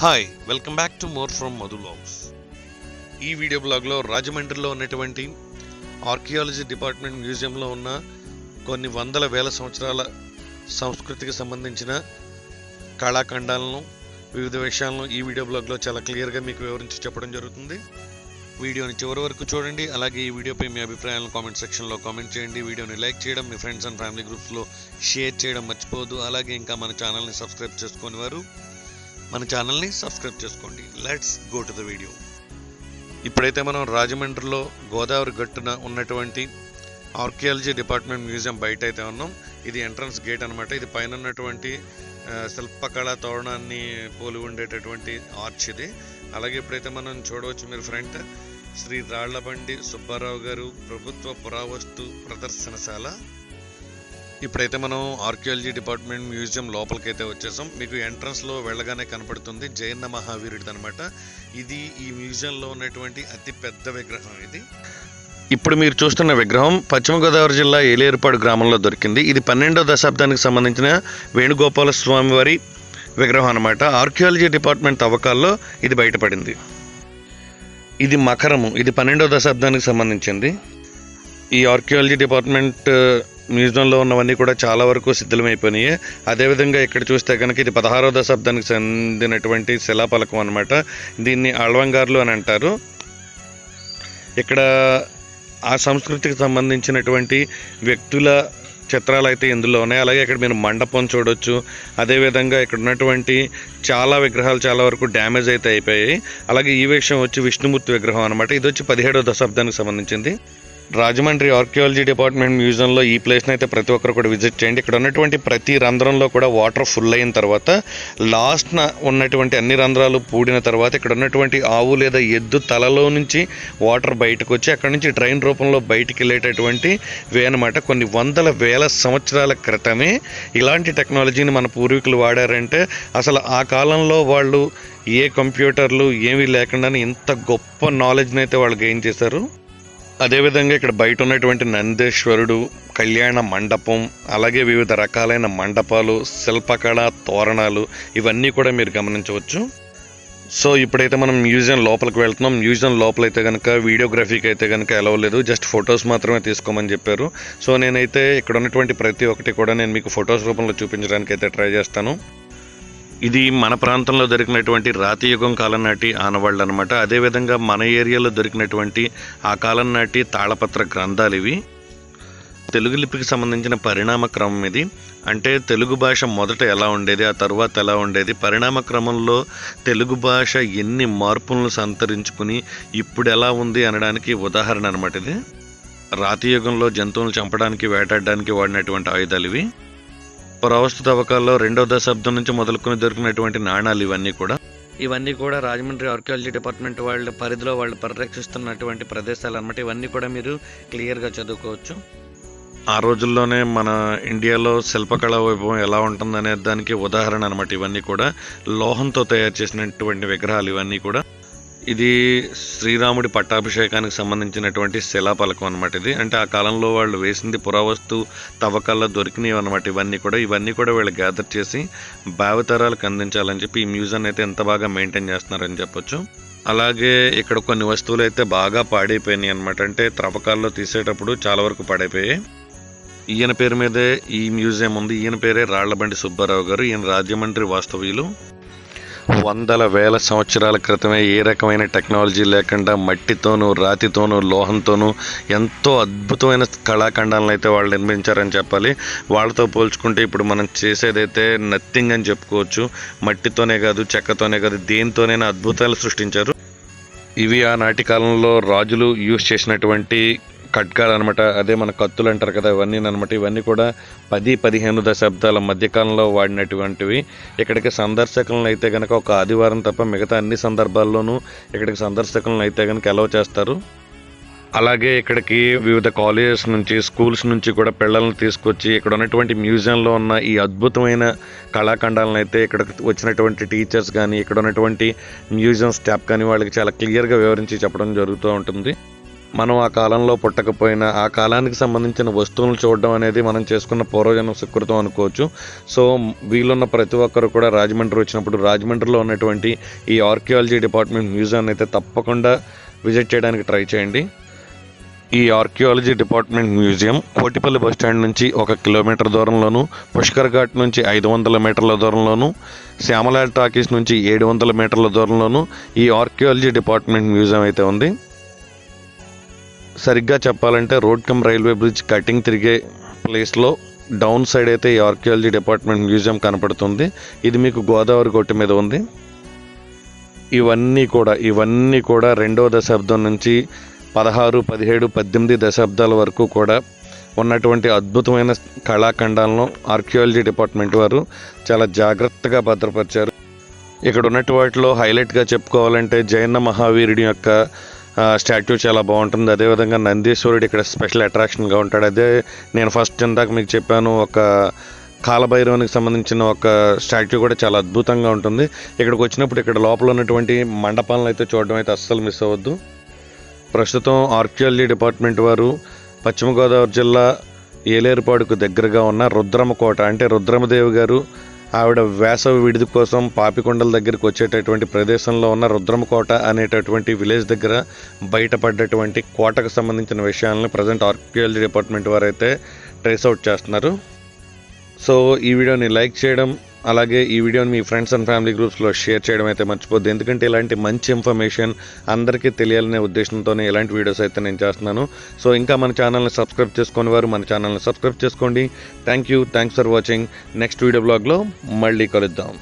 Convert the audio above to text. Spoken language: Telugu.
Hi welcome back to more from Madhu vlogs ఈ వీడియో బ్లాగ్లో రాజమండ్రిలో ఉన్నటువంటి ఆర్కియాలజీ డిపార్ట్మెంట్ మ్యూజియంలో ఉన్న కొన్ని వందల వేల సంవత్సరాల సంస్కృతికి సంబంధించిన కళాఖండాలను వివిధ విషయాలను ఈ వీడియో బ్లాగ్లో చాలా క్లియర్గా మీకు వివరించి చెప్పడం జరుగుతుంది. వీడియోని చివరి వరకు చూడండి అలాగే ఈ వీడియోపై మీ అభిప్రాయాలను కామెంట్ సెక్షన్లో కామెంట్ చేయండి. వీడియోని లైక్ చేయడం మీ ఫ్రెండ్స్ అండ్ ఫ్యామిలీ గ్రూప్స్లో షేర్ చేయడం మర్చిపోవద్దు. అలాగే ఇంకా మన ఛానల్ని సబ్స్క్రైబ్ చేసుకుని వారు మన ఛానల్ని సబ్స్క్రైబ్ చేసుకోండి. Let's go to the video ఇప్పుడైతే మనం రాజమండ్రిలో గోదావరి గట్టున ఉన్నటువంటి ఆర్కియాలజీ డిపార్ట్మెంట్ మ్యూజియం బయట అయితే ఉన్నాం. ఇది ఎంట్రన్స్ గేట్ అన్నమాట. ఇది పైన ఉన్నటువంటి శిల్పకళా తోరణాన్ని పోలి ఉండేటటువంటి ఆర్చ్ ఇది. అలాగే ఇప్పుడైతే మనం చూడవచ్చు మీరు ఫ్రంట్ శ్రీ రాళ్ళబండి సుబ్బారావు గారు ప్రభుత్వ పురావస్తు ప్రదర్శనశాల. ఇప్పుడైతే మనం ఆర్కియాలజీ డిపార్ట్మెంట్ మ్యూజియం లోపలికైతే వచ్చేసాం. మీకు ఎంట్రన్స్లో వెళ్ళగానే కనపడుతుంది జైన మహావీరుడిది అనమాట ఇది ఈ మ్యూజియంలో ఉన్నటువంటి అతి పెద్ద విగ్రహం ఇది. ఇప్పుడు మీరు చూస్తున్న విగ్రహం పశ్చిమ గోదావరి జిల్లా ఏలేరుపాడు గ్రామంలో దొరికింది. ఇది పన్నెండవ దశాబ్దానికి సంబంధించిన వేణుగోపాల స్వామి వారి విగ్రహం అనమాట ఆర్కియాలజీ డిపార్ట్మెంట్ తవ్వకాల్లో ఇది బయటపడింది. ఇది మకరము. ఇది పన్నెండవ దశాబ్దానికి సంబంధించింది. ఈ ఆర్కియాలజీ డిపార్ట్మెంట్ మ్యూజియంలో ఉన్నవన్నీ కూడా చాలా వరకు సిద్ధమైపోయినాయి. అదేవిధంగా ఇక్కడ చూస్తే కనుక ఇది పదహారవ దశాబ్దానికి చెందినటువంటి శిలాపలకం అనమాట దీన్ని అల్వంగార్లు అని అంటారు. ఇక్కడ ఆ సంస్కృతికి సంబంధించినటువంటి వ్యక్తుల చిత్రాలు అయితే ఇందులో ఉన్నాయి. అలాగే ఇక్కడ మీరు మండపం చూడొచ్చు. అదేవిధంగా ఇక్కడ ఉన్నటువంటి చాలా విగ్రహాలు చాలా వరకు డ్యామేజ్ అయితే అయిపోయాయి. అలాగే ఈ విషయం వచ్చి విష్ణుమూర్తి విగ్రహం అనమాట ఇది వచ్చి పదిహేడవ దశాబ్దానికి సంబంధించింది. రాజమండ్రి ఆర్కియాలజీ డిపార్ట్మెంట్ మ్యూజియంలో ఈ ప్లేస్ని అయితే ప్రతి ఒక్కరు కూడా విజిట్ చేయండి. ఇక్కడ ఉన్నటువంటి ప్రతి రంధ్రంలో కూడా వాటర్ ఫుల్ అయిన తర్వాత లాస్ట్న ఉన్నటువంటి అన్ని రంధ్రాలు పూడిన తర్వాత ఇక్కడ ఉన్నటువంటి ఆవు లేదా ఎద్దు తలలో నుంచి వాటర్ బయటకు వచ్చి అక్కడ నుంచి డ్రైన్ రూపంలో బయటికి వెళ్ళేటటువంటి వే అనమాట కొన్ని వందల వేల సంవత్సరాల క్రితమే ఇలాంటి టెక్నాలజీని మన పూర్వీకులు వాడారంటే అసలు ఆ కాలంలో వాళ్ళు ఏ కంప్యూటర్లు ఏమీ లేకుండానే ఇంత గొప్ప నాలెడ్జ్ని అయితే వాళ్ళు గెయిన్ చేశారు. అదేవిధంగా ఇక్కడ బయట ఉన్నటువంటి నందేశ్వరుడు కళ్యాణ మండపం అలాగే వివిధ రకాలైన మండపాలు శిల్పకళ తోరణాలు ఇవన్నీ కూడా మీరు గమనించవచ్చు. సో ఇప్పుడైతే మనం మ్యూజియం లోపలికి వెళ్తున్నాం. మ్యూజియం లోపలైతే కనుక వీడియోగ్రఫీకి అయితే కనుక ఎలా లేదు. జస్ట్ ఫొటోస్ మాత్రమే తీసుకోమని చెప్పారు. సో నేనైతే ఇక్కడ ఉన్నటువంటి ప్రతి ఒక్కటి కూడా నేను మీకు ఫొటోస్ రూపంలో చూపించడానికి అయితే ట్రై చేస్తాను. ఇది మన ప్రాంతంలో దొరికినటువంటి రాతి యుగం కాలం నాటి ఆనవాళ్ళు అనమాట అదేవిధంగా మన ఏరియాలో దొరికినటువంటి ఆ కాలం నాటి తాళపత్ర గ్రంథాలు ఇవి. తెలుగు లిపికి సంబంధించిన పరిణామ క్రమం ఇది. అంటే తెలుగు భాష మొదట ఎలా ఉండేది ఆ తర్వాత ఎలా ఉండేది? పరిణామ క్రమంలో తెలుగు భాష ఎన్ని మార్పులను సంతరించుకుని ఇప్పుడు ఎలా ఉంది అనడానికి ఉదాహరణ అనమాట ఇది. రాతి యుగంలో జంతువులను చంపడానికి వేటాడడానికి వాడినటువంటి ఆయుధాలు ఇవి. పురావస్తు తవ్వకాల్లో రెండవ దశాబ్దం నుంచి మొదలుకొని దొరికినటువంటి నాణాలు ఇవన్నీ కూడా. ఇవన్నీ కూడా రాజమండ్రి ఆర్కియాలజీ డిపార్ట్మెంట్ వాళ్ళ పరిధిలో వాళ్ళు పరిరక్షిస్తున్నటువంటి ప్రదేశాలు అనమాట ఇవన్నీ కూడా మీరు క్లియర్గా చదువుకోవచ్చు. ఆ రోజుల్లోనే మన ఇండియాలో శిల్పకళా వైభవం ఎలా ఉంటుందనే దానికి ఉదాహరణ అనమాట ఇవన్నీ కూడా. లోహంతో తయారు చేసినటువంటి విగ్రహాలు ఇవన్నీ కూడా. ఇది శ్రీరాముడి పట్టాభిషేకానికి సంబంధించినటువంటి శిలాపలకం అనమాట ఇది. అంటే ఆ కాలంలో వాళ్ళు వేసింది పురావస్తు తవ్వకాల్లో దొరికినవి అనమాట ఇవన్నీ కూడా. ఇవన్నీ కూడా వీళ్ళు గ్యాదర్ చేసి భావితరాలకు అందించాలని చెప్పి ఈ మ్యూజియం అయితే ఎంత బాగా మెయింటైన్ చేస్తున్నారని చెప్పొచ్చు. అలాగే ఇక్కడ కొన్ని వస్తువులు అయితే బాగా పాడైపోయినాయి అనమాట అంటే త్రవ్వకాల్లో తీసేటప్పుడు చాలా వరకు పాడైపోయాయి. ఈయన పేరు మీదే ఈ మ్యూజియం ఉంది. ఈయన పేరే రాళ్ళబండి సుబ్బారావు గారు. ఈయన రాజమండ్రి వాస్తవ్యులు. వందల వేల సంవత్సరాల క్రితమే ఏ రకమైన టెక్నాలజీ లేకుండా మట్టితోనూ రాతితోనూ లోహంతోనూ ఎంతో అద్భుతమైన కళాఖండాలను అయితే వాళ్ళు నిర్మించారని చెప్పాలి. వాళ్ళతో పోల్చుకుంటే ఇప్పుడు మనం చేసేదైతే నథింగ్ అని చెప్పుకోవచ్చు. మట్టితోనే కాదు చెక్కతోనే కాదు దేనితోనైనా అద్భుతాలు సృష్టించారు. ఇవి ఆనాటి కాలంలో రాజులు యూజ్ చేసినటువంటి ఖడ్గాలు అనమాట అదే మన కత్తులు అంటారు కదా ఇవన్నీ అనమాట ఇవన్నీ కూడా పది పదిహేను దశాబ్దాల మధ్యకాలంలో వాడినటువంటివి. ఇక్కడికి సందర్శకులను అయితే కనుక ఒక ఆదివారం తప్ప మిగతా అన్ని సందర్భాల్లోనూ ఇక్కడికి సందర్శకులను అయితే కనుక అలవ్ చేస్తారు. అలాగే ఇక్కడికి వివిధ కాలేజెస్ నుంచి స్కూల్స్ నుంచి కూడా పిల్లల్ని తీసుకొచ్చి ఇక్కడ ఉన్నటువంటి మ్యూజియంలో ఉన్న ఈ అద్భుతమైన కళాఖండాలను అయితే ఇక్కడ వచ్చినటువంటి టీచర్స్ కానీ ఇక్కడ ఉన్నటువంటి మ్యూజియం స్టాఫ్ కానీ వాళ్ళకి చాలా క్లియర్గా వివరించి చెప్పడం జరుగుతూ ఉంటుంది. మనం ఆ కాలంలో పుట్టకపోయినా ఆ కాలానికి సంబంధించిన వస్తువులను చూడడం అనేది మనం చేసుకున్న పూర్వజన్మ సుకృతం అనుకోవచ్చు. సో వీళ్ళున్న ప్రతి ఒక్కరు కూడా రాజమండ్రి వచ్చినప్పుడు రాజమండ్రిలో ఉన్నటువంటి ఈ ఆర్కియాలజీ డిపార్ట్మెంట్ మ్యూజియం అయితే తప్పకుండా విజిట్ చేయడానికి ట్రై చేయండి. ఈ archaeology department museum Kotipalli bus stand నుంచి ఒక కిలోమీటర్ దూరంలోను పుష్కర్ ఘాట్ నుంచి ఐదు వందల మీటర్ల దూరంలోను శ్యామలాల్ టాకీస్ నుంచి ఏడు వందల మీటర్ల దూరంలోను ఈ ఆర్కియాలజీ డిపార్ట్మెంట్ మ్యూజియం అయితే ఉంది. సరిగ్గా చెప్పాలంటే road cum railway bridge cutting తిరిగే ప్లేస్లో డౌన్ సైడ్ అయితే ఈ ఆర్కియాలజీ డిపార్ట్మెంట్ మ్యూజియం కనపడుతుంది. ఇది మీకు గోదావరి గొట్టు మీద ఉంది. ఇవన్నీ కూడా ఇవన్నీ కూడా రెండవ దశాబ్దం నుంచి పదహారు పదిహేడు పద్దెనిమిది దశాబ్దాల వరకు కూడా ఉన్నటువంటి అద్భుతమైన కళాఖండాలను ఆర్కియాలజీ డిపార్ట్మెంట్ వారు చాలా జాగ్రత్తగా భద్రపరిచారు. ఇక్కడ ఉన్నటి వాటిలో హైలైట్గా చెప్పుకోవాలంటే జైన మహావీరుడి యొక్క స్టాట్యూ చాలా బాగుంటుంది. అదేవిధంగా నందీశ్వరుడు ఇక్కడ స్పెషల్ అట్రాక్షన్గా ఉంటాడు. అదే నేను ఫస్ట్ ఇందాక మీకు చెప్పాను ఒక కాలభైరవునికి సంబంధించిన ఒక స్టాట్యూ కూడా చాలా అద్భుతంగా ఉంటుంది. ఇక్కడికి వచ్చినప్పుడు ఇక్కడ లోపల ఉన్నటువంటి మండపాలను అయితే చూడడం అయితే అస్సలు మిస్ అవ్వద్దు. ప్రస్తుతం ఆర్కియాలజీ డిపార్ట్మెంట్ వారు పశ్చిమ గోదావరి జిల్లా ఏలేరుపాడుకు దగ్గరగా ఉన్న రుద్రమకోట అంటే రుద్రమదేవి గారు ఆవిడ వేసవి విడిది కోసం పాపికొండల దగ్గరికి వచ్చేటటువంటి ప్రదేశంలో ఉన్న రుద్రమకోట అనేటటువంటి విలేజ్ దగ్గర బయటపడ్డటువంటి కోటకు సంబంధించిన విషయాలను ప్రజెంట్ ఆర్కియాలజీ డిపార్ట్మెంట్ వారు అయితే ట్రేస్ అవుట్ చేస్తున్నారు. సో ఈ వీడియోని లైక్ చేయడం అలాగే ఈ వీడియోని మీ ఫ్రెండ్స్ అండ్ ఫ్యామిలీ గ్రూప్స్లో షేర్ చేయడం అయితే మర్చిపోద్దు. ఎందుకంటే ఇలాంటి మంచి ఇన్ఫర్మేషన్ అందరికీ తెలియాలనే ఉద్దేశంతోనే ఇలాంటి వీడియోస్ అయితే నేను చేస్తున్నాను. సో ఇంకా మన ఛానల్ని సబ్స్క్రైబ్ చేసుకుని వారు మన ఛానల్ని సబ్స్క్రైబ్ చేసుకోండి. Thank you thanks for watching next video బ్లాగ్లో మళ్ళీ కలుద్దాం.